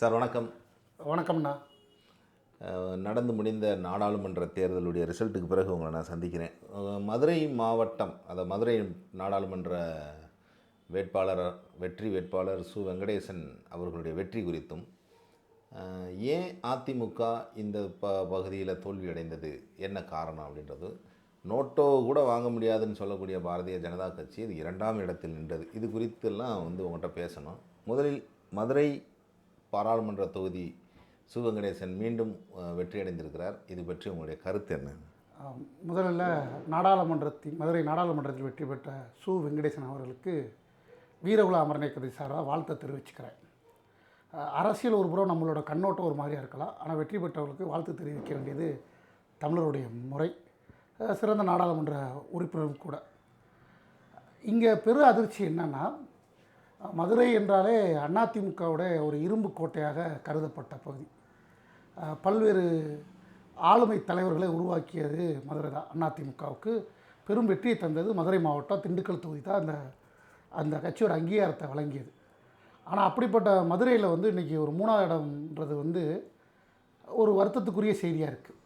Sir வணக்கம். வணக்கம்ண்ணா. நடந்து முடிந்த நாடாளுமன்ற தேர்தலுடைய ரிசல்ட்டுக்கு பிறகு உங்களை நான் சந்திக்கிறேன். மதுரை மாவட்டம் அதை மதுரை நாடாளுமன்ற வேட்பாளர் வெற்றி வேட்பாளர் சு. வெங்கடேசன் அவர்களுடைய வெற்றி குறித்தும் ஏன் அதிமுக இந்த ப பகுதியில் தோல்வி அடைந்தது என்ன காரணம் அப்படின்றது நோட்டோ கூட வாங்க முடியாதுன்னு சொல்லக்கூடிய பாரதிய ஜனதா கட்சி இது இரண்டாம் இடத்தில் நின்றது. இது குறித்தெல்லாம் வந்து உங்கள்கிட்ட பேசணும். முதலில் மதுரை பாராளுமன்ற தொகுதி சு வெங்கடேசன் மீண்டும் வெற்றியடைந்திருக்கிறார். வெற்றி அடைந்திருக்கிறார் இது பற்றி உங்களுடைய கருத்து என்ன? முதலில் முதல்ல நாடாளுமன்றத்தில் மதுரை நாடாளுமன்றத்தில் வெற்றி பெற்ற சு. வெங்கடேசன் அவர்களுக்கு வீரகுல அமரனை கதை சாராக வாழ்த்தை தெரிவிச்சுக்கிறேன். அரசியல் ஒரு புறம் நம்மளோட கண்ணோட்டம் ஒரு மாதிரியாக இருக்கலாம். ஆனால் வெற்றி பெற்றவர்களுக்கு வாழ்த்து தெரிவிக்க வேண்டியது தமிழருடைய முறை. சிறந்த நாடாளுமன்ற உறுப்பினரும் கூட. இங்கே பெரு அதிர்ச்சி என்னென்னா மதுரை என்றாலே அதிமுகவோட ஒரு இரும்பு கோட்டையாக கருதப்பட்ட பகுதி. பல்வேறு ஆளுமை தலைவர்களை உருவாக்கியது மதுரை தான். அதிமுகவுக்கு பெரும் வெற்றியை தந்தது மதுரை மாவட்டம் திண்டுக்கல் தொகுதி தான் அந்த அந்த கட்சியோட அங்கீகாரத்தை வழங்கியது. ஆனால் அப்படிப்பட்ட மதுரையில் வந்து இன்றைக்கி ஒரு மூணாவது இடம்ன்றது வந்து ஒரு வருத்தத்துக்குரிய செய்தியாக இருக்குது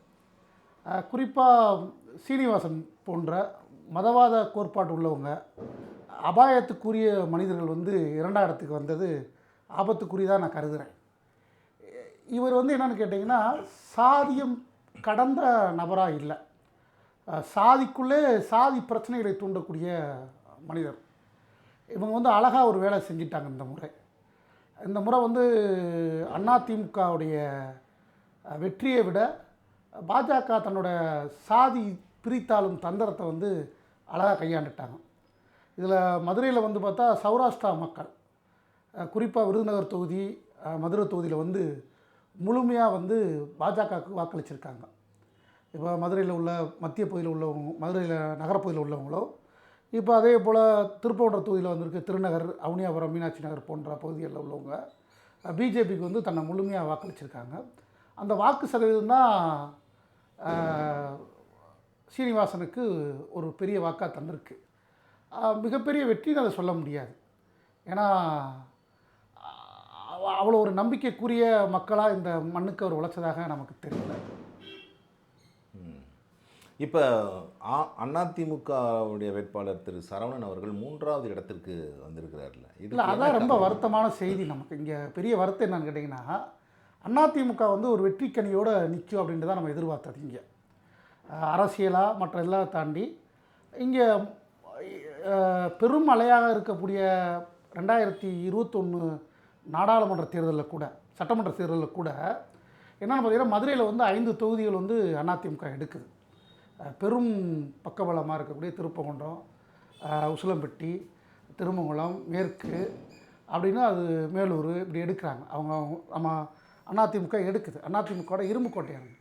குறிப்பாக சீனிவாசன் போன்ற மதவாத கோட்பாடு உள்ளவங்க அபாயத்துக்குரிய மனிதர்கள் வந்து இரண்டாம் இடத்துக்கு வந்தது ஆபத்துக்குரியதாக நான் கருதுகிறேன் இவர் வந்து என்னென்னு கேட்டிங்கன்னா சாதியம் கடந்த நபராக இல்லை. சாதிக்குள்ளே சாதி பிரச்சனைகளை தூண்டக்கூடிய மனிதர். இவங்க வந்து அழகாக ஒரு வேலை செஞ்சிட்டாங்க இந்த முறை. இந்த முறை வந்து அதிமுகவுடைய வெற்றியை விட பாஜக தன்னோட சாதி பிரித்தாளும் தந்திரத்தை வந்து அழகாக கையாண்டுட்டாங்க. இதில் மதுரையில் வந்து பார்த்தா சௌராஷ்டிரா மக்கள் குறிப்பாக விருதுநகர் தொகுதி மதுரை தொகுதியில் வந்து முழுமையாக வந்து பாஜகவுக்கு வாக்களிச்சிருக்காங்க. இப்போ மதுரையில் உள்ள மத்திய பகுதியில் உள்ளவங்க மதுரையில் நகரப்பகுதியில் உள்ளவங்களோ இப்போ அதே போல் திருப்பவண்டர் தொகுதியில் வந்திருக்கு திருநகர் அவுனியாபுரம் மீனாட்சி நகர் போன்ற பகுதிகளில் உள்ளவங்க பிஜேபிக்கு வந்து தன்னை முழுமையாக வாக்களிச்சிருக்காங்க. அந்த வாக்கு சதவீதம் தான் சீனிவாசனுக்கு ஒரு பெரிய வாக்காக தந்திருக்கு. மிகப்பெரிய வெற்றின்னு அதை சொல்ல முடியாது. ஏன்னா அவ்வளோ ஒரு நம்பிக்கைக்குரிய மக்களாக இந்த மண்ணுக்கு அவர் உழைச்சதாக நமக்கு தெரியல. இப்போ அதிமுகவுடைய வேட்பாளர் திரு சரவணன் அவர்கள் மூன்றாவது இடத்திற்கு வந்திருக்கிறார்ல. இல்லை அதான் ரொம்ப? வருத்தமான செய்தி நமக்கு. இங்கே பெரிய வருத்தம் என்னன்னு கேட்டிங்கன்னா அதிமுக வந்து ஒரு வெற்றிக்கனியோடு நிற்கும் அப்படின்ட்டு தான் நம்ம எதிர்பார்த்தது இங்கே. அரசியலாக மற்ற எல்லாம் தாண்டி இங்கே பெரும் அலையாக இருக்கக்கூடிய ரெண்டாயிரத்தி இருபத்தொன்று நாடாளுமன்ற தேர்தலில் கூட சட்டமன்ற தேர்தலில் கூட என்னென்னு பார்த்தீங்கன்னா மதுரையில் வந்து ஐந்து தொகுதிகள் வந்து அதிமுக எடுக்குது. பெரும் பக்கபலமாக இருக்கக்கூடிய திருப்பகுன்றம் உசிலம்பட்டி திருமங்கலம் மேற்கு அப்படின்னா அது மேலூர் இப்படி எடுக்கிறாங்க. அவங்க நம்ம அதிமுக எடுக்குது. அதிமுகவோட இரும்பு கோட்டையானது.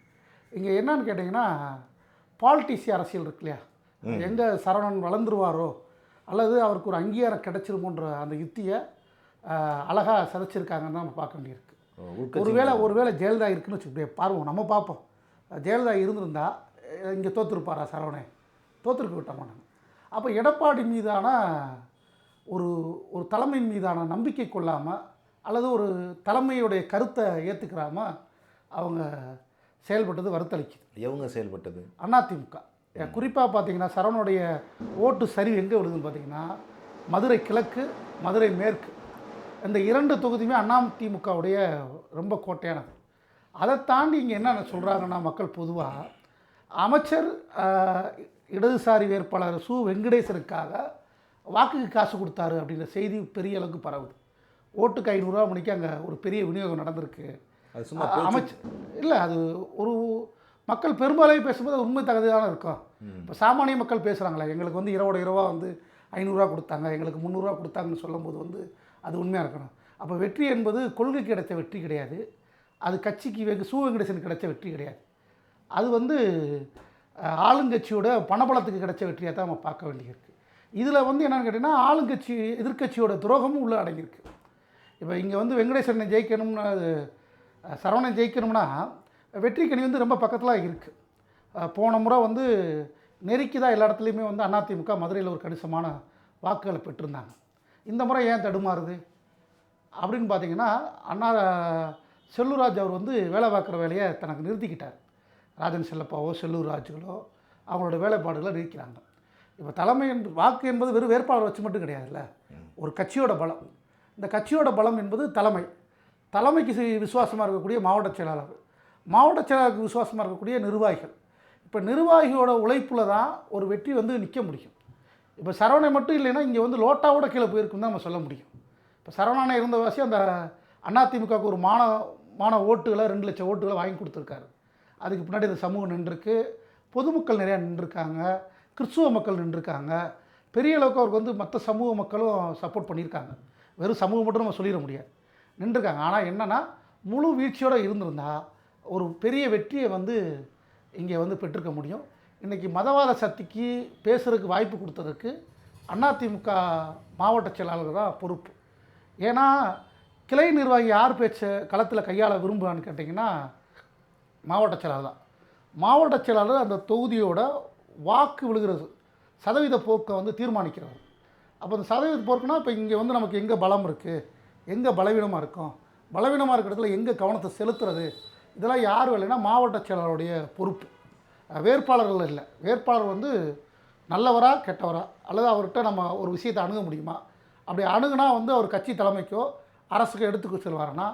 இங்கே என்னன்னு கேட்டிங்கன்னா பாலிட்டிசி அரசியல் இருக்கு இல்லையா? எங்கே சரவணன் வளர்ந்துருவாரோ அல்லது அவருக்கு ஒரு அங்கீகாரம் கிடைச்சிருமோன்ற அந்த யுத்தியை அழகாக சிதைச்சிருக்காங்கன்னு தான் நம்ம பார்க்க வேண்டியிருக்கு. ஒருவேளை ஒருவேளை ஜெயலலிதா இருக்குன்னு வச்சுக்கிட்டே பார்வோம் நம்ம பார்ப்போம். ஜெயலலிதா இருந்திருந்தா இங்கே தோற்றுருப்பாரா சரவணே தோற்றுருக்க விட்ட மாட்டாங்க அப்போ எடப்பாடி மீதான ஒரு ஒரு தலைமையின் மீதான நம்பிக்கை கொள்ளாமல் அல்லது ஒரு தலைமையுடைய கருத்தை ஏற்றுக்கிறாம அவங்க செயல்பட்டது வருத்தளிக்குது. எவங்க செயல்பட்டது? அதிமுக. குறிப்பாக பார்த்தீங்கன்னா சரவணுடைய ஓட்டு சரிவு எங்கே விழுதுன்னு பார்த்தீங்கன்னா மதுரை கிழக்கு மதுரை மேற்கு. இந்த இரண்டு தொகுதியுமே அதிமுகவுடைய ரொம்ப கோட்டையானது. அதை தாண்டி இங்கே என்ன சொல்கிறாங்கன்னா மக்கள் பொதுவாக அமைச்சர் இடதுசாரி வேட்பாளர் சு வெங்கடேசனுக்காக வாக்குக்கு காசு கொடுத்தாரு அப்படின்ற செய்தி பெரிய அளவுக்கு பரவுது. ஓட்டுக்கு ஐநூறுரூவா மணிக்கு அங்கே ஒரு பெரிய விநியோகம் நடந்திருக்கு. அது சும்மா அ- அமைச்சு இல்லை அது ஒரு மக்கள் பெரும்பாலாக பேசும்போது உண்மை தகுதியான இருக்கும். இப்போ சாமானிய மக்கள் பேசுகிறாங்களே எங்களுக்கு வந்து இரவோட இரவா வந்து ஐநூறுரூவா கொடுத்தாங்க எங்களுக்கு முந்நூறுரூவா கொடுத்தாங்கன்னு சொல்லும்போது வந்து அது உண்மையாக இருக்கணும். அப்போ வெற்றி என்பது கொள்கைக்கு கிடைச்ச வெற்றி கிடையாது. அது கட்சிக்கு வெகு சு வெங்கடேசனுக்கு கிடைச்ச வெற்றி கிடையாது. அது வந்து ஆளுங்கட்சியோட பணபலத்துக்கு கிடைச்ச வெற்றியாக தான் நம்ம பார்க்க வேண்டியிருக்கு. இதில் வந்து என்னென்னு கேட்டிங்கன்னா ஆளுங்கட்சி எதிர்க்கட்சியோட துரோகமும் உள்ளே அடங்கியிருக்கு. இப்போ இங்கே வந்து வெங்கடேசனை ஜெயிக்கணும்னு சரவணன் ஜெயிக்கணும்னா வெற்றிக்கணி வந்து ரொம்ப பக்கத்தில் இருக்குது போன முறை வந்து நெருக்கி தான் எல்லா இடத்துலையுமே வந்து அதிமுக மதுரையில் ஒரு கணிசமான வாக்குகளை பெற்றிருந்தாங்க. இந்த முறை ஏன் தடுமாறுது? அப்படின்னு பார்த்தீங்கன்னா அண்ணா செல்லூர்ராஜ் அவர் வந்து வேலை பார்க்குற வேலையை தனக்கு நிறுத்திக்கிட்டார். ராஜன் செல்லப்பாவோ செல்லூர்ராஜுகளோ அவங்களோட வேலைப்பாடுகளை நிறுத்திக்கிறாங்க இப்போ தலைமை என்று வாக்கு என்பது வெறும் வேட்பாளர் வச்சு மட்டும் கிடையாதுல்ல. ஒரு கட்சியோட பலம். இந்த கட்சியோட பலம் என்பது தலைமை. தலைமைக்கு விசுவாசமாக இருக்கக்கூடிய மாவட்ட செயலாளர். மாவட்ட செயலாளருக்கு விசுவாசமாக இருக்கக்கூடிய நிர்வாகிகள். இப்போ நிர்வாகியோட உழைப்பில் தான் ஒரு வெற்றி வந்து நிற்க முடியும். இப்போ சரவணை மட்டும் இல்லைன்னா இங்கே வந்து லோட்டாவோட கீழே போயிருக்குன்னு தான் நம்ம சொல்ல முடியும். இப்போ சரவணனை இருந்தவாசி அந்த அதிமுகவுக்கு ஒரு மான மான ஓட்டுகளை ரெண்டு லட்சம் ஓட்டுகளை வாங்கி கொடுத்துருக்காரு. அதுக்கு பின்னாடி இந்த சமூகம் நின்றுருக்கு. பொதுமக்கள் நிறையா நின்றுருக்காங்க. கிறிஸ்துவ மக்கள் நின்றுருக்காங்க. பெரிய அளவுக்கு அவருக்கு வந்து மற்ற சமூக மக்களும் சப்போர்ட் பண்ணியிருக்காங்க. வெறும் சமூகம் மட்டும் நம்ம சொல்லிட முடியாது. நின்றுருக்காங்க. ஆனால் என்னென்னா முழு வீழ்ச்சியோடு இருந்திருந்தால் ஒரு பெரிய வெற்றியை வந்து இங்கே வந்து பெற்றிருக்க முடியும். இன்றைக்கி மதவாத சக்திக்கு பேசுகிறதுக்கு வாய்ப்பு கொடுத்ததுக்கு அதிமுக மாவட்ட செயலாளர் தான் பொறுப்பு. ஏன்னா கிளை நிர்வாகி யார் பேச்சை களத்தில் கையாள விரும்புகிறான்னு கேட்டிங்கன்னா மாவட்ட செயலாளர் தான். மாவட்ட செயலாளர் அந்த தொகுதியோட வாக்கு விழுகிறது சதவீத போக்கை வந்து தீர்மானிக்கிறார் அப்போ அந்த சதவீத போக்குனா இப்போ இங்கே வந்து நமக்கு எங்கே பலம் இருக்குது எங்கே பலவீனமாக இருக்கும்? பலவீனமாக இருக்கிற இடத்துல எங்கே கவனத்தை செலுத்துறது? இதெல்லாம் யார் வேலைன்னா மாவட்ட செயலாளருடைய பொறுப்பு. வேட்பாளர்கள் இல்லை. வேட்பாளர் வந்து நல்லவரா கெட்டவரா? அல்லது அவர்கிட்ட நம்ம ஒரு விஷயத்தை அணுக முடியுமா? அப்படி அணுகுனா வந்து அவர் கட்சி தலைமைக்கோ அரசுக்கோ எடுத்துக்க செல்வாருன்னா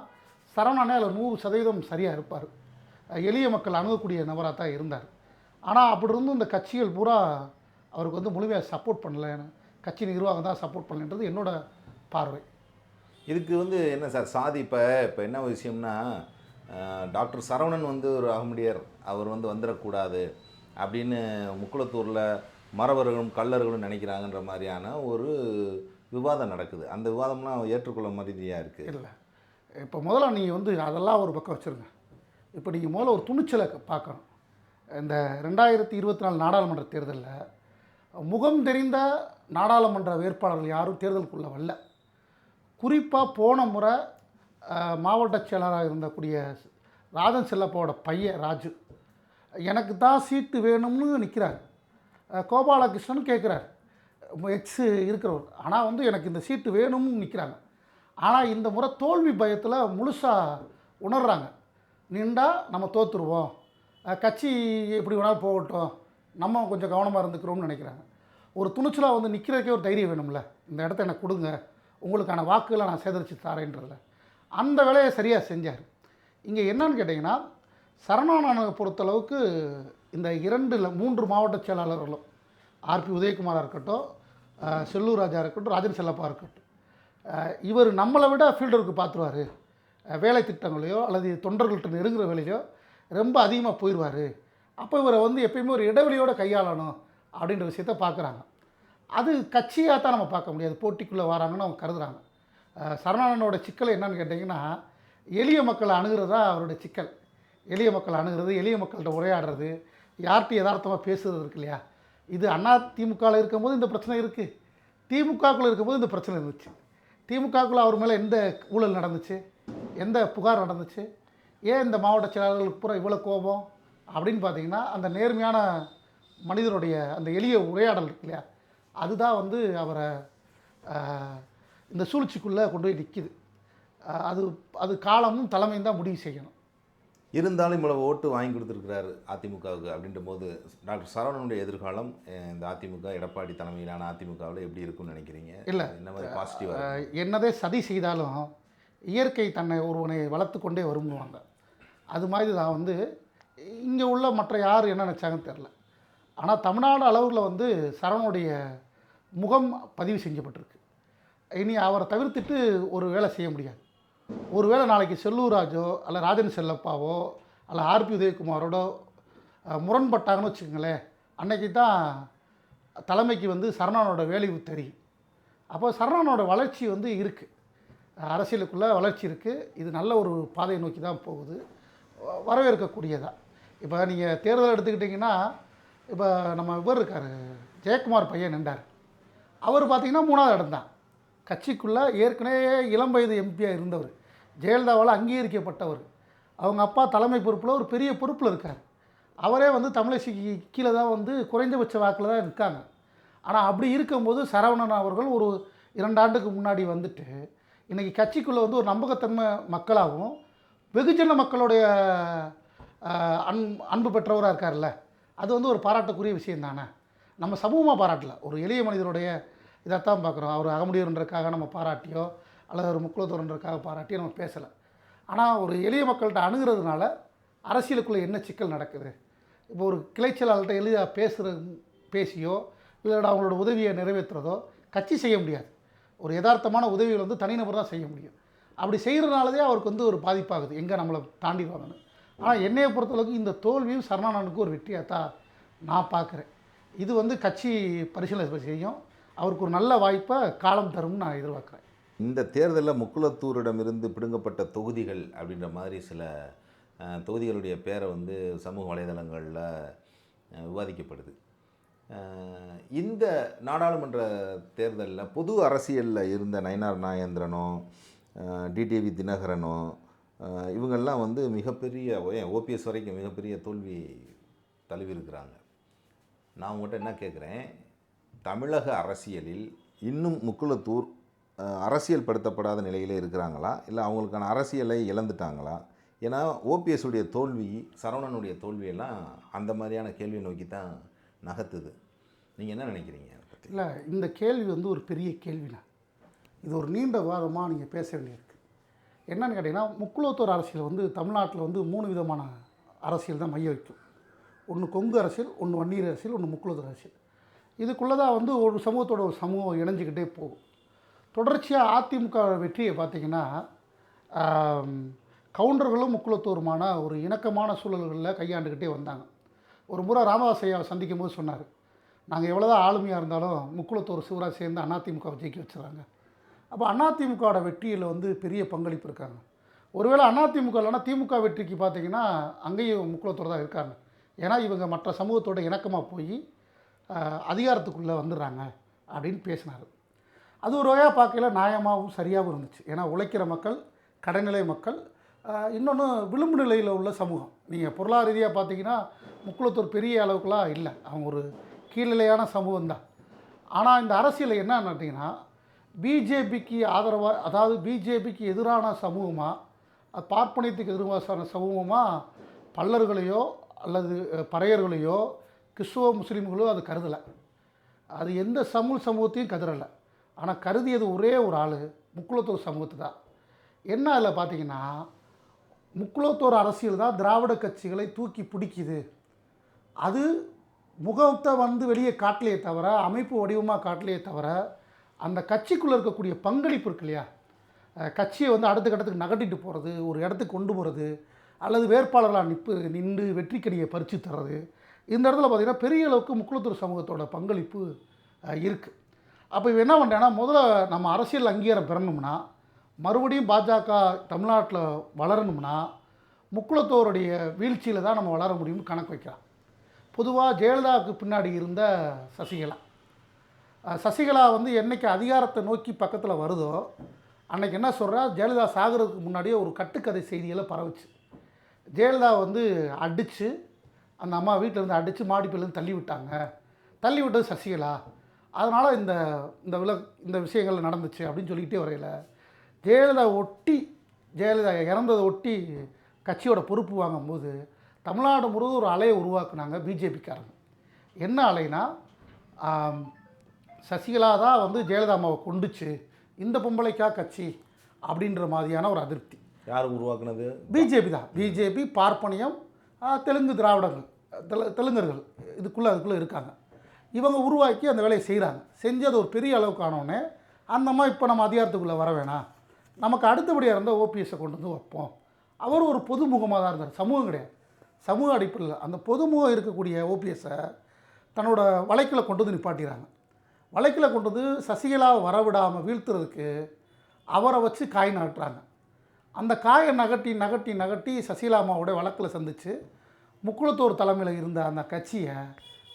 சரவணனே அதில் நூறு சதவீதம் சரியாக இருப்பார். எளிய மக்கள் அணுகக்கூடிய நபராக தான் இருந்தார். ஆனால் அப்படி இருந்தும் இந்த கட்சிகள் பூரா அவருக்கு வந்து முழுமையாக சப்போர்ட் பண்ணல. கட்சி நிர்வாகம் தான் சப்போர்ட் பண்ணலன்றது என்னோட பார்வை. இதுக்கு வந்து என்ன சார் சாதி இப்போ இப்போ என்ன விஷயம்னா டாக்டர் சரவணன் வந்து ஒரு அகமுடியர். அவர் வந்து வந்துடக்கூடாது அப்படின்னு முக்குளத்தூரில் மறவர்களும் கள்ளர்களும் நினைக்கிறாங்கன்ற மாதிரியான ஒரு விவாதம் நடக்குது. அந்த விவாதம்லாம் ஏற்றுக்கொள்ள மாதிரியாக இருக்குது இல்லை. இப்போ முதல்ல நீங்கள் வந்து அதெல்லாம் ஒரு பக்கம் வச்சுருங்க. இப்போ நீங்கள் முதல்ல ஒரு துணிச்சலை பார்க்கணும். இந்த ரெண்டாயிரத்தி இருபத்தி நாலு நாடாளுமன்ற தேர்தலில் முகம் தெரிந்த நாடாளுமன்ற வேட்பாளர்கள் யாரும் தேர்தலுக்குள்ளே வரல. குறிப்பாக போன முறை மாவட்ட செயலராக இருந்தக்கூடிய ராஜன் செல்லப்பாவோட பையன் ராஜு எனக்கு தான் சீட்டு வேணும்னு நிற்கிறார் கோபாலகிருஷ்ணன் கேட்குறார் எக்ஸு இருக்கிறவர். ஆனால் வந்து எனக்கு இந்த சீட்டு வேணும்னு நிற்கிறாங்க ஆனால் இந்த முறை தோல்வி பயத்தில் முழுசாக உணர்கிறாங்க நின்றா நம்ம தோற்றுருவோம் கட்சி எப்படி வேணாலும் போகட்டும். நம்ம கொஞ்சம் கவனமாக இருந்துக்கிறோம்னு நினைக்கிறாங்க. ஒரு துணிச்சலாக வந்து நிற்கிறதுக்கே ஒரு தைரியம் வேணும்ல. இந்த இடத்த எனக்கு கொடுங்க. உங்களுக்கான வாக்குகளை நான் சேகரித்து தாரேன்றதில்ல அந்த வேலையை சரியாக செஞ்சார். இங்கே என்னன்னு கேட்டிங்கன்னா சரணானனை பொறுத்தளவுக்கு இந்த இரண்டு மூன்று மாவட்ட செயலாளர்களும் ஆர்பி உதயகுமாராக இருக்கட்டும் செல்லூர் ராஜா இருக்கட்டும் ராஜன் செல்லப்பா இருக்கட்டும் இவர் நம்மளை விட ஃபீல்டருக்கு பார்த்துருவார் வேலை திட்டங்களையோ அல்லது தொண்டர்கள்ட்ட நெருங்குற வேலையோ ரொம்ப அதிகமாக போயிடுவார் அப்போ இவரை வந்து எப்பயுமே ஒரு இடைவெளியோடு கையாளணும் அப்படின்ற விஷயத்த பார்க்குறாங்க அது கட்சியாக தான் நம்ம பார்க்க முடியாது. போட்டிக்குள்ளே வராங்கன்னு அவங்க கருதுகிறாங்க சரவணனோட சரணானனோட சிக்கல் என்னன்னு கேட்டிங்கன்னா எளிய மக்களை அணுகிறது தான் அவருடைய சிக்கல். எளிய மக்களை அணுகிறது எளிய மக்கள்கிட்ட உரையாடுறது யார்கிட்ட யதார்த்தமாக பேசுறது இருக்கு இல்லையா? இது அண்ணா திமுகவில் இருக்கும்போது இந்த பிரச்சனை இருக்குது திமுகக்குள்ளே இருக்கும்போது இந்த பிரச்சனை இருந்துச்சு. திமுகக்குள்ளே அவர் மேலே எந்த ஊழல் நடந்துச்சு? எந்த புகார் நடந்துச்சு? ஏன் இந்த மாவட்ட செயலாளர்களுக்கு பூரா இவ்வளோ கோபம்? அப்படின்னு பார்த்தீங்கன்னா அந்த நேர்மையான மனிதருடைய அந்த எளிய உரையாடல் இருக்கு இல்லையா? அதுதான் வந்து அவரை இந்த சூழ்ச்சிக்குள்ளே கொண்டு போய் நிற்கிது. அது அது காலமும் தலைமையும் தான் முடிவு செய்யணும். இருந்தாலும் இவ்வளவு ஓட்டு வாங்கி கொடுத்துருக்கிறாரு அதிமுகவுக்கு அப்படின்ற போது டாக்டர் சரவணனுடைய எதிர்காலம் இந்த அதிமுக எடப்பாடி தலைமையிலான அதிமுகவில் எப்படி இருக்கும்னு நினைக்கிறீங்க? இல்ல. என்ன மாதிரி பாசிட்டிவாக என்னதே சதி செய்தாலும் இயற்கை தன்னை ஒருவனை வளர்த்து கொண்டே வரும்புவாங்க அது மாதிரி தான் வந்து இங்கே உள்ள மற்ற யார் என்ன நினச்சாங்கன்னு தெரில ஆனால் தமிழ்நாடு அளவில் வந்து சரவணுடைய முகம் பதிவு செஞ்சப்பட்டிருக்கு. இனி அவரை தவிர்த்துட்டு ஒரு வேலை செய்ய முடியாது. ஒரு வேளை நாளைக்கு செல்லூராஜோ அல்ல ராஜன் செல்லப்பாவோ அல்ல ஆர்பி உதயகுமாரோட முரண்பட்டாங்கன்னு வச்சுக்கோங்களேன் அன்னைக்கு தான் தலைமைக்கு வந்து சரணானோட வேலைவு தெரியும் அப்போ சரணானோட வளர்ச்சி வந்து இருக்குது அரசியலுக்குள்ளே வளர்ச்சி இருக்குது இது நல்ல ஒரு பாதையை நோக்கி தான் போகுது. வரவேற்கக்கூடியதான் இப்போ நீங்கள் தேர்தல் எடுத்துக்கிட்டிங்கன்னா இப்போ நம்ம இவர் இருக்கார் ஜெயக்குமார் பையன் நின்றார். அவர் பார்த்திங்கன்னா மூணாவது இடம் தான். கட்சிக்குள்ளே ஏற்கனவே இளம் வயது எம்பியாக இருந்தவர். ஜெயலலிதாவால் அங்கீகரிக்கப்பட்டவர். அவங்க அப்பா தலைமை பொறுப்பில் ஒரு பெரிய பொறுப்பில் இருக்கார். அவரே வந்து தமிழிசைக்கு கீழே தான் வந்து குறைந்தபட்ச வாக்கில் தான் இருக்காங்க. ஆனால் அப்படி இருக்கும்போது சரவணன் அவர்கள் ஒரு இரண்டு ஆண்டுக்கு முன்னாடி வந்துட்டு இன்றைக்கி கட்சிக்குள்ளே வந்து ஒரு நம்பகத்தன்மை மக்களாகவும் வெகுஜன மக்களுடைய அன் அன்பு பெற்றவராக இருக்கார்ல அது வந்து ஒரு பாராட்டக்குரிய விஷயம் தானே? நம்ம சமூகமாக பாராட்டல. ஒரு எளிய மனிதனுடைய இதைத்தான் பார்க்குறோம். அவர் அகமுடியன்றதுக்காக நம்ம பாராட்டியோ அல்லது ஒரு முக்குலத்தோரன்றதுக்காக பாராட்டியோ நம்ம பேசலை. ஆனால் ஒரு எளிய மக்கள்கிட்ட அணுகிறதுனால அரசியலுக்குள்ளே என்ன சிக்கல் நடக்குது? இப்போ ஒரு கிளைச்சலாளர்கிட்ட எளிதாக பேசுகிற பேசியோ இல்லை அவங்களோட உதவியை நிறைவேற்றுறதோ கட்சி செய்ய முடியாது. ஒரு யதார்த்தமான உதவிகள் வந்து தனிநபர் தான் செய்ய முடியும். அப்படி செய்கிறனாலதே அவருக்கு வந்து ஒரு பாதிப்பாகுது. எங்கே நம்மளை தாண்டிடுவாங்கன்னு. ஆனால் என்னையை பொறுத்தளவுக்கு இந்த தோல்வியும் சரணானனுக்கு ஒரு வெற்றியாக தான் நான் பார்க்குறேன். இது வந்து கட்சி பரிசீலனை செய்யும். அவருக்கு ஒரு நல்ல வாய்ப்பை காலம் தரும்னு நான் எதிர்பார்க்குறேன். இந்த தேர்தலில் முக்குளத்தூரிடமிருந்து பிடுங்கப்பட்ட தொகுதிகள் அப்படின்ற மாதிரி சில தொகுதிகளுடைய பேரை வந்து சமூக வலைதளங்களில் விவாதிக்கப்படுது. இந்த நாடாளுமன்ற தேர்தலில் பொது அரசியலில் இருந்த நயனார் நாயேந்திரனோ டிடிவி தினகரனோ இவங்கெல்லாம் வந்து மிகப்பெரிய ஓபிஎஸ் வரைக்கும் மிகப்பெரிய தோல்வி தழுவிருக்கிறாங்க நான் உங்கள்கிட்ட என்ன கேட்குறேன் தமிழக அரசியலில் இன்னும் முக்குளத்தூர் அரசியல் படுத்தப்படாத நிலையிலே இருக்கிறாங்களா? இல்லை அவங்களுக்கான அரசியலை இழந்துட்டாங்களா? ஏன்னா ஓபிஎஸ்ஸுடைய தோல்வி சரவணனுடைய தோல்வியெல்லாம் அந்த மாதிரியான கேள்வியை நோக்கி தான் நகர்த்துது. நீங்கள் என்ன நினைக்கிறீங்க இல்லை இந்த கேள்வி வந்து ஒரு பெரிய கேள்விண்ணா இது ஒரு நீண்ட வாதமாக நீங்கள் பேச வேண்டியிருக்கு. என்னன்னு கேட்டிங்கன்னா முக்குலத்தோர் அரசியல் வந்து தமிழ்நாட்டில் வந்து மூணு விதமான அரசியல் தான் மைய வைக்கும். ஒன்று கொங்கு அரசியல் ஒன்று வன்னியர் அரசியல் ஒன்று முக்குலத்தோர் அரசியல். இதுக்குள்ளே தான் வந்து ஒரு சமூகத்தோட ஒரு சமூகம் இணைஞ்சிக்கிட்டே போகும். தொடர்ச்சியாக அதிமுக வெற்றியை பார்த்திங்கன்னா கவுண்டர்களும் முக்குலத்தோருமான ஒரு இணக்கமான சூழல்களில் கையாண்டுக்கிட்டே வந்தாங்க. ஒரு முறை ராமதாசையாவை சந்திக்கும் போது சொன்னார் நாங்கள் எவ்வளோதான் ஆளுமையாக இருந்தாலும் முக்குலத்தோர் சிவராஜ் சேர்ந்து அதிமுகவை ஜெயிக்க வச்சுறாங்க அப்போ அதிமுகவோட வெற்றியில் வந்து பெரிய பங்களிப்பு இருக்காங்க. ஒருவேளை அதிமுக இல்லைன்னா திமுக வெற்றிக்கு பார்த்தீங்கன்னா அங்கேயும் முக்குலத்தோடு தான் இருக்காங்க. ஏன்னா இவங்க மற்ற சமூகத்தோட இணக்கமாக போய் அதிகாரத்துக்குள்ளே வந்துடுறாங்க அப்படின்னு பேசினார். அது ஒரு வகையாக பார்க்கல நியாயமாகவும் சரியாகவும் இருந்துச்சு. ஏன்னா உழைக்கிற மக்கள் கடைநிலை மக்கள் இன்னொன்று விளிம்பு நிலையில் உள்ள சமூகம். நீங்கள் பொருளாதார ரீதியாக பார்த்தீங்கன்னா முக்குளத்தூர் பெரிய அளவுக்குலாம் இல்லை. அவங்க ஒரு கீழ்நிலையான சமூகம் தான். ஆனால் இந்த அரசியலில் என்ன பார்த்தீங்கன்னா பிஜேபிக்கு ஆதரவாக அதாவது பிஜேபிக்கு எதிரான சமூகமாக பார்ப்பனியத்துக்கு எதிரான சமூகமாக பல்லர்களையோ அல்லது பறையர்களையோ கிறிஸ்துவ முஸ்லீம்களோ அது கருதலை. அது எந்த சமூக சமூகத்தையும் கதறலை. ஆனால் கருதியது ஒரே ஒரு ஆள் முக்குளத்தூர் சமூகத்தை தான். என்ன அதில் பார்த்தீங்கன்னா முக்குளத்தூர் அரசியல் தான் திராவிட கட்சிகளை தூக்கி பிடிக்குது. அது முகத்தை வந்து வெளியே காட்டலையே தவிர அமைப்பு வடிவமாக காட்டலையே தவிர அந்த கட்சிக்குள்ளே இருக்கக்கூடிய பங்களிப்பு இருக்கு இல்லையா? கட்சியை வந்து அடுத்த கட்டத்துக்கு நகட்டிட்டு போகிறது ஒரு இடத்துக்கு கொண்டு போகிறது அல்லது வேட்பாளர்களாக நிப்பு நின்று வெற்றிக்கடியை பறித்து தர்றது இந்த இடத்துல பார்த்திங்கன்னா பெரிய அளவுக்கு முக்குளத்தூர் சமூகத்தோட பங்களிப்பு இருக்குது அப்போ இவன் என்ன பண்ணுறேன்னா முதல்ல நம்ம அரசியல் அங்கீகாரம் பெறணும்னா மறுபடியும் பாஜக தமிழ்நாட்டில் வளரணும்னா முக்குளத்தோருடைய வீழ்ச்சியில் தான் நம்ம வளர முடியும்னு கணக்கு வைக்கிறான். பொதுவாக ஜெயலலிதாவுக்கு பின்னாடி இருந்த சசிகலா. சசிகலா வந்து என்னைக்கு அதிகாரத்தை நோக்கி பக்கத்தில் வருதோ அன்றைக்கி என்ன சொல்கிறா ஜெயலலிதா சாகிறதுக்கு முன்னாடியே ஒரு கட்டுக்கதை செய்தியெல்லாம் பரவுச்சு. ஜெயலலிதா வந்து அடித்து அந்த அம்மா வீட்டில் இருந்து அடித்து மாடிப்பிலேருந்து தள்ளி விட்டாங்க. தள்ளி விட்டது சசிகலா. அதனால் இந்த இந்த வில இந்த விஷயங்கள் நடந்துச்சு அப்படின்னு சொல்லிக்கிட்டே வரையில ஜெயலலிதா ஒட்டி ஜெயலலிதா இறந்ததை ஒட்டி கட்சியோட பொறுப்பு வாங்கும்போது தமிழ்நாடு முழுவதும் ஒரு அலையை உருவாக்குனாங்க பிஜேபிக்காரங்க. என்ன அலைனா சசிகலா தான் வந்து ஜெயலலிதா அம்மாவை கொண்டுச்சு. இந்த பொம்பளைக்கா கட்சி அப்படின்ற மாதிரியான ஒரு அதிருப்தி. யார் உருவாக்குனது? பிஜேபி தான். பிஜேபி பார்ப்பனியம் தெலுங்கு திராவிடர்கள் தெலு தெலுங்கர்கள் இதுக்குள்ளே அதுக்குள்ளே இருக்காங்க. இவங்க உருவாக்கி அந்த வேலையை செய்கிறாங்க செஞ்சு அது ஒரு பெரிய அளவுக்கு ஆனோடனே அந்தம்மா இப்போ நம்ம அதிகாரத்துக்குள்ளே வர வேணாம். நமக்கு அடுத்தபடியாக இருந்தால் ஓபிஎஸ்ஸை கொண்டு வந்து வைப்போம். அவர் ஒரு பொதுமுகமாக தான் இருந்தார். சமூகம் கிடையாது. சமூக அடிப்படையில் அந்த பொதுமுகம் இருக்கக்கூடிய ஓபிஎஸ்ஸை தன்னோட வழக்கில் கொண்டு வந்து நிப்பாட்டிறாங்க. வழக்கில் கொண்டு வந்து சசிகலாவை வரவிடாமல் வீழ்த்துறதுக்கு அவரை வச்சு காய் நாட்டுறாங்க அந்த காயை நகட்டி நகட்டி நகட்டி சசிகலா அம்மாவோட வழக்கில் சந்தித்து முக்குளத்தோர் தலைமையில் இருந்த அந்த கட்சியை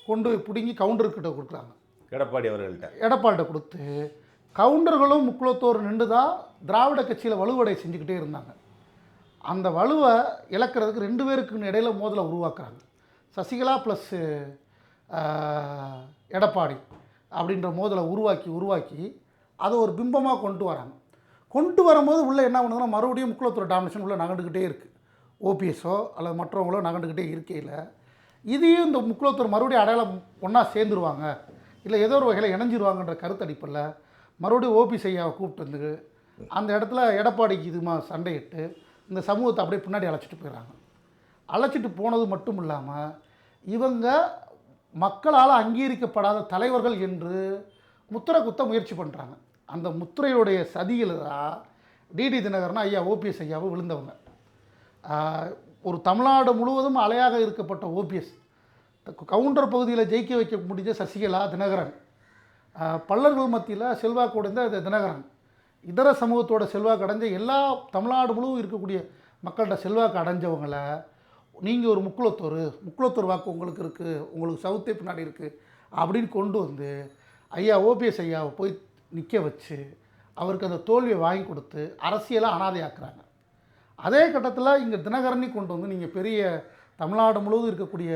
கொண்டு போய் பிடுங்கி கவுண்டர்கிட்ட கொடுக்குறாங்க. எடப்பாடி அவர்கள்ட்ட. எடப்பாடிட்ட கொடுத்து கவுண்டர்களும் முக்குளத்தோர் நின்று தான் திராவிட கட்சியில் வலுவடை செஞ்சுக்கிட்டே இருந்தாங்க. அந்த வலுவை இழக்கிறதுக்கு ரெண்டு பேருக்கு இடையில மோதலை உருவாக்குறாங்க. சசிகலா ப்ளஸ்ஸு எடப்பாடி அப்படின்ற மோதலை உருவாக்கி உருவாக்கி அதை ஒரு பிம்பமாக கொண்டு வராங்க. கொண்டு வரும்போது உள்ளே என்ன பண்ணுதுன்னா மறுபடியும் முக்குளத்தூர் டாமினேஷன் உள்ளே நகண்டுக்கிட்டே இருக்குது ஓபிஎஸ்ஸோ அல்லது மற்றவங்களோ நகண்டுக்கிட்டே இருக்கையில் இதையும் இந்த முக்குளத்தூர் மறுபடியும் அடையாளம் ஒன்றா சேர்ந்துருவாங்க. இல்லை ஏதோ ஒரு வகையில் இணைஞ்சிருவாங்கன்ற கருத்து அடிப்பில் மறுபடியும் ஓபிஎஸ் ஐயாவை கூப்பிட்டு வந்து அந்த இடத்துல எடப்பாடிக்கு இதுமா சண்டையிட்டு இந்த சமூகத்தை அப்படியே பின்னாடி அழைச்சிட்டு போயிடறாங்க அழைச்சிட்டு போனது மட்டும் இல்லாமல் இவங்க மக்களால் அங்கீகரிக்கப்படாத தலைவர்கள் என்று முத்திரை குத்த முயற்சி பண்ணுறாங்க அந்த முத்துரையுடைய சதியில் தான் டிடி தினகரனா ஐயா ஓபிஎஸ் ஐயாவை விழுந்தவங்க. ஒரு தமிழ்நாடு முழுவதும் அலையாக இருக்கப்பட்ட ஓபிஎஸ் கவுண்டர் பகுதியில் ஜெயிக்க வைக்க முடிஞ்ச சசிகலா தினகரன். பல்லர்கள் மத்தியில் செல்வாக்கு உடைந்த இந்த தினகரன். இதர சமூகத்தோட செல்வாக்கு அடைஞ்ச எல்லா தமிழ்நாடு முழுவதும் இருக்கக்கூடிய மக்கள்கிட்ட செல்வாக்கு அடைஞ்சவங்கள நீங்கள் ஒரு முக்குளத்தோர் முக்குளத்தோர் வாக்கு உங்களுக்கு இருக்குது உங்களுக்கு சவுத்தே பின்னாடி இருக்குது அப்படின்னு கொண்டு வந்து ஐயா ஓபிஎஸ் ஐயாவை போய் நிற்க வச்சு அவருக்கு அந்த தோல்வியை வாங்கி கொடுத்து அரசியலாக அனாதையாக்குறாங்க. அதே கட்டத்தில் இங்கே தினகரனி கொண்டு வந்து நீங்கள் பெரிய தமிழ்நாடு முழுவதும் இருக்கக்கூடிய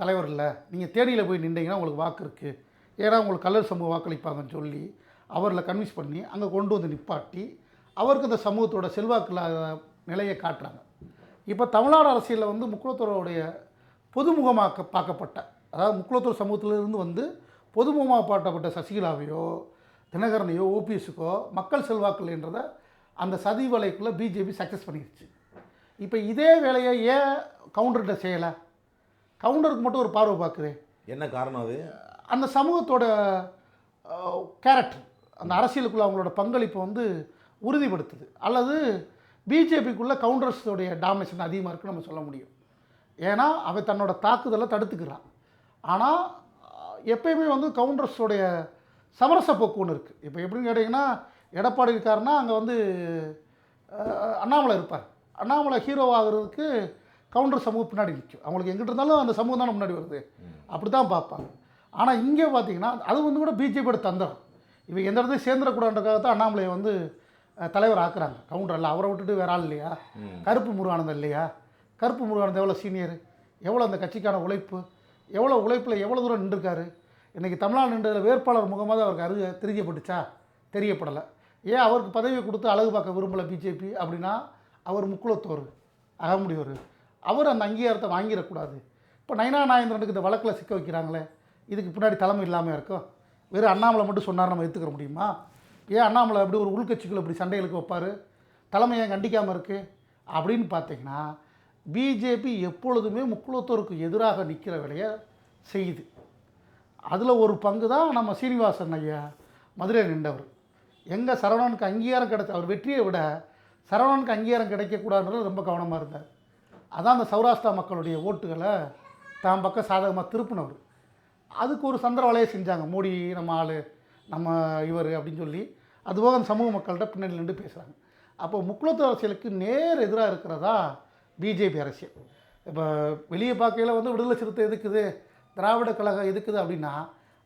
தலைவர் இல்லை நீங்கள் தேனியில் போய் நின்றீங்கன்னா உங்களுக்கு வாக்கு இருக்குது ஏன்னா உங்களுக்கு கல்லர் சமூக வாக்களிப்பாங்கன்னு சொல்லி அவரில் கன்வின்ஸ் பண்ணி அங்கே கொண்டு வந்து நிப்பாட்டி அவருக்கு அந்த சமூகத்தோட செல்வாக்கு இல்லாத நிலையை காட்டுறாங்க. இப்போ தமிழ்நாடு அரசியலில் வந்து முக்குளத்தூரோடைய பொதுமுகமாக்க பார்க்கப்பட்ட அதாவது முக்குளத்தூர் சமூகத்திலிருந்து வந்து பொதுமுகமாக பாட்டப்பட்ட சசிகலாவையோ தினகரனையோ ஓபிஎஸ்க்கோ மக்கள் செல்வாக்குன்றத அந்த சதி வலைக்குள்ளே பிஜேபி சக்ஸஸ் பண்ணிடுச்சு இப்போ இதே வேலையை ஏன் கவுண்டர்கிட்ட செய்யலை? கவுண்டருக்கு மட்டும் ஒரு பார்வை பார்க்குது. என்ன காரணம் அது? அந்த சமூகத்தோட கேரக்டர் அந்த அரசியலுக்குள்ள அவங்களோட பங்களிப்பை வந்து உறுதிப்படுத்துது. அல்லது பிஜேபிக்குள்ளே கவுண்டர்ஸோடைய டாமினேஷன் அதிகமாக இருக்குன்னு நம்ம சொல்ல முடியும். ஏன்னா அவன் தன்னோட தாக்குதலை தடுத்துக்கிறான் ஆனால் எப்பயுமே வந்து கவுண்டர்ஸோடைய சமரச போக்கு ஒன்று இருக்குது இப்போ எப்படின்னு கேட்டிங்கன்னா எடப்பாடி இருக்காருன்னா அங்கே வந்து அண்ணாமலை இருப்பார். அண்ணாமலை ஹீரோ ஆகுறதுக்கு கவுண்டர் சமூகம் பின்னாடி நிற்கும் அவங்களுக்கு எங்கிட்ட இருந்தாலும் அந்த சமூகம் தானே முன்னாடி வருது. அப்படி தான் பார்ப்பாங்க. ஆனால் இங்கே பார்த்தீங்கன்னா அது வந்து கூட பிஜேபியோட தந்திரம். இப்போ எந்த இடத்தையும் சேர்ந்துடக்கூடாதுன்றக்காக தான் அண்ணாமலையை வந்து தலைவர் ஆக்குறாங்க. கவுண்டர் இல்லை அவரை விட்டுட்டு வேற ஆள் இல்லையா? கருப்பு முருகானந்தம் இல்லையா? கருப்பு முருகானந்தம் எவ்வளோ சீனியர் எவ்வளோ அந்த கட்சிக்கான உழைப்பு? எவ்வளோ உழைப்பில் எவ்வளோ தூரம் நின்றுருக்காரு? இன்றைக்கி தமிழ்நாடு நின்றதில் வேட்பாளர் முகமாக அவருக்கு அருக தெரியப்பட்டுச்சா தெரியப்படலை. ஏன் அவருக்கு பதவி கொடுத்து அழகு பார்க்க விரும்பலை பிஜேபி அப்படின்னா அவர் முக்குளத்தோர் அகமுடியவர் அவர் அந்த அங்கீகாரத்தை வாங்கிடக்கூடாது. இப்போ நயனா நாயந்திரனுக்கு இந்த வழக்கில் சிக்க வைக்கிறாங்களே இதுக்கு பின்னாடி தலைமை இல்லாமல் இருக்கும்? வெறும் அண்ணாமலை மட்டும் சொன்னார் நம்ம எடுத்துக்கிற முடியுமா? ஏன் அண்ணாமலை அப்படி ஒரு உள்கட்சிகள் இப்படி சண்டைகளுக்கு வைப்பார்? தலைமை ஏன் கண்டிக்காமல் இருக்குது அப்படின்னு பார்த்தீங்கன்னா பிஜேபி எப்பொழுதுமே முக்குளத்தோருக்கு எதிராக நிற்கிற வேலையை செய்யுது. அதில் ஒரு பங்கு தான் நம்ம சீனிவாசன் ஐயா மதுரையில் நின்றவர். எங்கே சரவணனுக்கு அங்கீகாரம் கிடைச்ச அவர் வெற்றியை விட சரவணனுக்கு அங்கீகாரம் கிடைக்கக்கூடாதுன்றது ரொம்ப கவனமாக இருந்தார். அதான் அந்த சௌராஷ்டிரா மக்களுடைய ஓட்டுகளை தான் பக்கம் சாதகமாக திருப்பினவர். அதுக்கு ஒரு சந்திர வலையை செஞ்சாங்க. மோடி நம்ம ஆள் நம்ம இவர் அப்படின்னு சொல்லி. அதுபோக அந்த சமூக மக்கள்கிட்ட பின்னாடி நின்று பேசுகிறாங்க அப்போ முக்குளத்து அரசியலுக்கு நேர் எதிராக இருக்கிறதா பிஜேபி அரசியல். இப்போ வெளியே பார்க்கையில் வந்து விடுதலை சிறுத்தை எதுக்குது திராவிட கழகம் எதுக்குது அப்படின்னா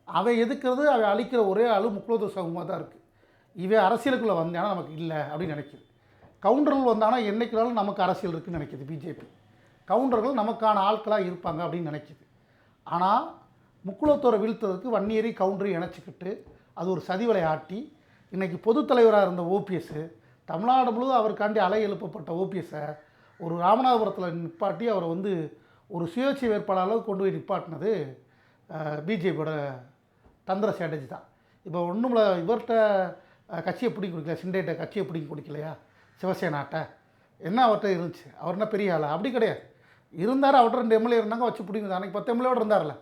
அவன் எதுக்குறது அவன் அழிக்கிற ஒரே அளவு முக்குலத்துவ சமூகமாக தான் இருக்குது இவன் அரசியலுக்குள்ளே வந்தானா நமக்கு இல்லை அப்படின்னு நினைக்கிது. கவுண்டர்கள் வந்தானா என்றைக்குனாலும் நமக்கு அரசியல் இருக்குன்னு நினைக்குது பிஜேபி. கவுண்டர்கள் நமக்கான ஆட்களாக இருப்பாங்க அப்படின்னு நினைக்கிது. ஆனால் முக்குளத்தோரை வீழ்த்ததுக்கு வன்னியரி கவுண்டரி இணைச்சிக்கிட்டு அது ஒரு சதிவலை ஆட்டி இன்றைக்கி பொதுத் தலைவராக இருந்த ஓபிஎஸ்ஸு தமிழ்நாடு முழுவதும் அவருக்காண்டி அலை எழுப்பப்பட்ட ஓபிஎஸ்ஸை ஒரு ராமநாதபுரத்தில் நிப்பாட்டி அவரை வந்து ஒரு சுயேட்சை வேட்பாளராக கொண்டு போய் நிப்பாட்டினது பிஜேபியோட தந்திர ஸ்ட்ராட்டஜி தான். இப்போ ஒன்றும் இவர்கிட்ட கட்சியை பிடிக்க கொடுக்கல சிண்டேட்டை கட்சியை பிடிக்க கொடுக்கலையா? சிவசேனாட்ட. என்ன அவர்கிட்ட இருந்துச்சு? அவர் என்ன பெரிய ஆளா? அப்படி கிடையாது. இருந்தார் அவர்கிட்ட ரெண்டு எம்எல்ஏ இருந்தாங்க வச்சு பிடிங்க அன்றைக்கி பத்து எம்எல்ஏவோட இருந்தார்ல.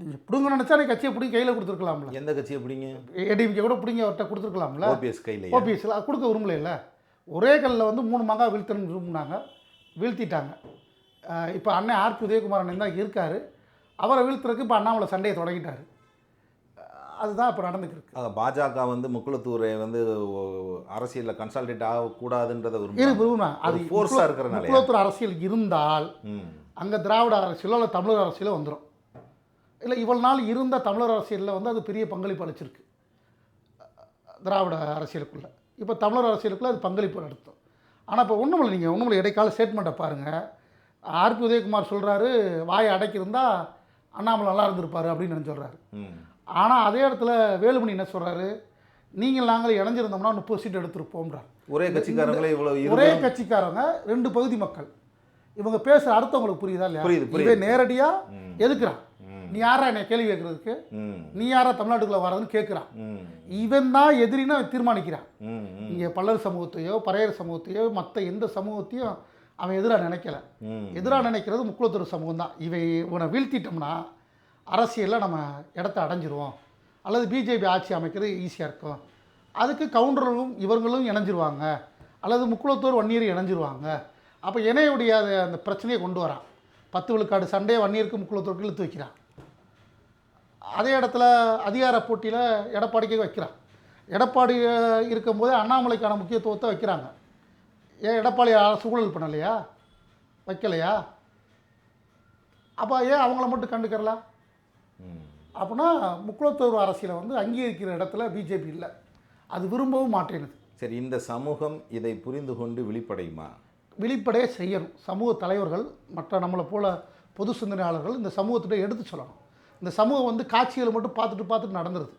நீங்கள் பிடுங்க நினச்சா நீ கட்சியை பிடிங்க கையில் கொடுத்துருக்கலாம்ல. எந்த கட்சி எப்படிங்க ஏடிஎம்கே கூட பிடிங்க அவர்கிட்ட கொடுத்துருக்கலாம்ல. ஓபிஎஸ் கையில் ஓபிஎஸ்ல கொடுக்க விரும்பல ஒரே கல்லில் வந்து மூணு மங்கா வீழ்த்தணும்னு விரும்புனாங்க. வீழ்த்திட்டாங்க. இப்போ அண்ணன் ஆர்பி உதயகுமார் அண்ணன் தான் இருக்கார். அவரை வீழ்த்துறதுக்கு இப்போ அண்ணாமலை சண்டையை தொடங்கிட்டார். அதுதான் இப்போ நடந்துக்கிருக்கு ஆக பாஜக வந்து முக்குளத்தூரை வந்து அரசியலில் கன்சால்டேட் ஆகக்கூடாதுன்றத விரும்புறாங்க. விரும்புனா அது ஒரு force-ஆ இருக்கறனாலயா? முக்குளத்தூர் அரசியல் இருந்தால் அங்கே திராவிட அரசியலோ இல்லை தமிழர் அரசியலோ வந்துடும் இல்லை இவ்வளவு நாள் இருந்த தமிழர் அரசியலில் வந்து அது பெரிய பங்களிப்பு அளிச்சிருக்கு. திராவிட அரசியலுக்குள்ள. இப்போ தமிழர் அரசியலுக்குள்ள அது பங்களிப்பு நடத்தும். ஆனால் இப்போ ஒன்றும் இல்லை நீங்கள் ஒன்றும் இல்லை இடைக்கால ஸ்டேட்மெண்ட்டை பாருங்கள் ஆர்பி உதயகுமார் சொல்கிறாரு வாயை அடைக்கிருந்தா அண்ணாமலை நல்லா இருந்திருப்பாரு அப்படின்னு சொல்கிறாரு ம். ஆனால் அதே இடத்துல வேலுமணி என்ன சொல்கிறாரு நீங்கள் நாங்கள் இணைஞ்சிருந்தோம்னா முப்பது சீட் எடுத்திருப்போம்ன்றார். ஒரே கட்சிக்காரங்களே இவ்வளவு ஒரே கட்சிக்காரங்க ரெண்டு பகுதி மக்கள். இவங்க பேசுகிற அர்த்தம் உங்களுக்கு புரியுதா இல்லையா. இவன் நேரடியாக. எதுக்குறான். நீ யாரா என்னை கேள்வி கேட்கறதுக்கு நீ யாரா தமிழ்நாட்டுக்குள்ள வர்றதுன்னு கேட்குறான் இவன் தான் எதிரின்னு தீர்மானிக்கிறான். இங்கே பல்லர் சமூகத்தையோ பறையர் சமூகத்தையோ மற்ற எந்த சமூகத்தையும் அவன் எதிராக நினைக்கல. எதிராக நினைக்கிறது முக்குளத்தூர் சமூகம் தான் இவை இவனை வீழ்த்திட்டோம்னா அரசியலில் நம்ம இடத்த அடைஞ்சிருவோம். அல்லது பிஜேபி ஆட்சி அமைக்கிறது ஈஸியாக இருக்கும். அதுக்கு கவுண்டர்களும் இவர்களும் இணைஞ்சிருவாங்க. அல்லது முக்குளத்தூர் வன்னியர் இணைஞ்சிருவாங்க. அப்போ இணையுடைய அந்த பிரச்சனையை கொண்டு வரான். பத்து விழுக்காடு சண்டையை வன்னியருக்கு முக்குளத்தூருக்கு இழுத்து வைக்கிறான். அதே இடத்துல அதிகார போட்டியில் எடப்பாடிக்கு வைக்கிறான். எடப்பாடி இருக்கும்போது அண்ணாமலைக்கான முக்கியத்துவத்தை வைக்கிறாங்க. ஏன் எடப்பாடி அரசு ஊழல் பண்ணலையா? வைக்கலையா? அப்போ ஏன் அவங்கள மட்டும் கண்டுக்கறல. அப்படின்னா முக்குளத்தூர் அரசியலை வந்து அங்கீகரிக்கிற இடத்துல பிஜேபி இல்லை. அது விரும்பவும் மாட்டேனுது. சரி இந்த சமூகம் இதை புரிந்து கொண்டு விழிப்படையுமா? வெளிப்படையே செய்யணும். சமூக தலைவர்கள் மற்ற நம்மளை போல பொது சிந்தனையாளர்கள் இந்த சமூகத்திட்ட எடுத்து சொல்லணும். இந்த சமூகம் வந்து காட்சிகளை மட்டும் பார்த்துட்டு பார்த்துட்டு நடந்துருது.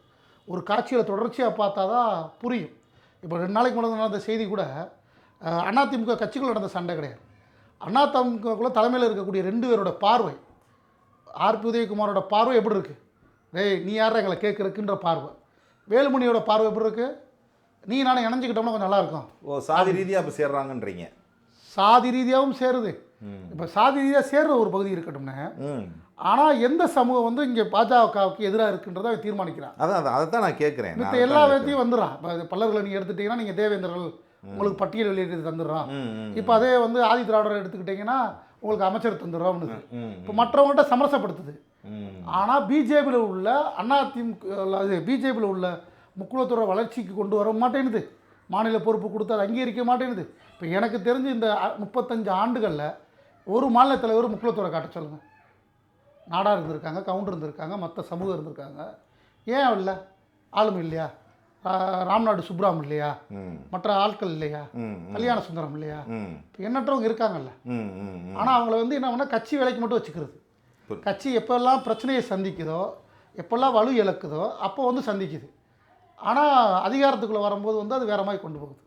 ஒரு காட்சிகளை தொடர்ச்சியாக பார்த்தா தான் புரியும். இப்போ ரெண்டு நாளைக்கு முன்னாடி நடந்த செய்தி கூட அதிமுக கட்சிக்குள்ள நடந்த சண்டை கிடையாது. அதிமுகக்குள்ள தலைமையில் இருக்கக்கூடிய ரெண்டு பேரோட பார்வை ஆர்பி உதயகுமாரோட பார்வை எப்படி இருக்குது டேய் நீ யார் எங்களை கேட்குறக்குன்ற பார்வை. வேலுமணியோட பார்வை எப்படி இருக்குது நீ நானும் இணைஞ்சிக்கிட்டோம்னா கொஞ்சம் நல்லாயிருக்கும். ஓ சாதி ரீதியாக அப்போ சேர்றாங்கன்றீங்க. சாதி ரீதியாகவும் சேருது. இப்போ சாதி ரீதியாக சேர்ற ஒரு பகுதி இருக்கட்டும்னே. ஆனால் எந்த சமூகம் வந்து இங்கே பாஜகவுக்கு எதிராக இருக்குன்றதை அவன் தீர்மானிக்கிறான். அதான் அதை தான் நான் கேட்குறேன். மித்த எல்லா விதத்தையும் வந்துடுறான். இப்போ பல்லர்களை நீங்கள் எடுத்துட்டீங்கன்னா நீங்கள் தேவேந்திரர்கள் உங்களுக்கு பட்டியல் வெளியிட்டு தந்துடுறான் ம் ம் இப்போ அதே வந்து ஆதி திராவிடர் எடுத்துக்கிட்டிங்கன்னா உங்களுக்கு அமைச்சர் தந்துடுறோம்னு ம் இப்போ மற்றவங்கள்ட்ட சமரசப்படுத்துது. ஆனால் பிஜேபியில் உள்ள அதிமுக பிஜேபியில் உள்ள முக்குளத்தோட வளர்ச்சிக்கு கொண்டு வர மாட்டேனுது மாநில பொறுப்பு கொடுத்து அதை அங்கீகரிக்க மாட்டேனுது இப்போ எனக்கு தெரிஞ்சு இந்த முப்பத்தஞ்சு ஆண்டுகளில் ஒரு மாநில தலைவர் முக்குளத்தோரை காட்ட சொல்லுங்கள் நாடார் இருந்திருக்காங்க கவுண்டர் இருந்திருக்காங்க மற்ற சமூகம் இருந்திருக்காங்க. ஏன் இல்லை ஆளுமை இல்லையா? ராம்நாடு சுப்ராம் இல்லையா? மற்ற ஆட்கள் இல்லையா? கல்யாண சுந்தரம் இல்லையா? எண்ணற்றவங்க இருக்காங்கல்ல. ஆனால் அவங்கள வந்து என்ன பண்ணால் கட்சி வேலைக்கு மட்டும் வச்சுக்கிறது. கட்சி எப்போல்லாம் பிரச்சனையை சந்திக்குதோ எப்போல்லாம் வலு இழக்குதோ அப்போ வந்து சந்திக்குது. ஆனால் அதிகாரத்துக்குள்ளே வரும்போது வந்து அது வேற மாதிரி கொண்டு போகுது.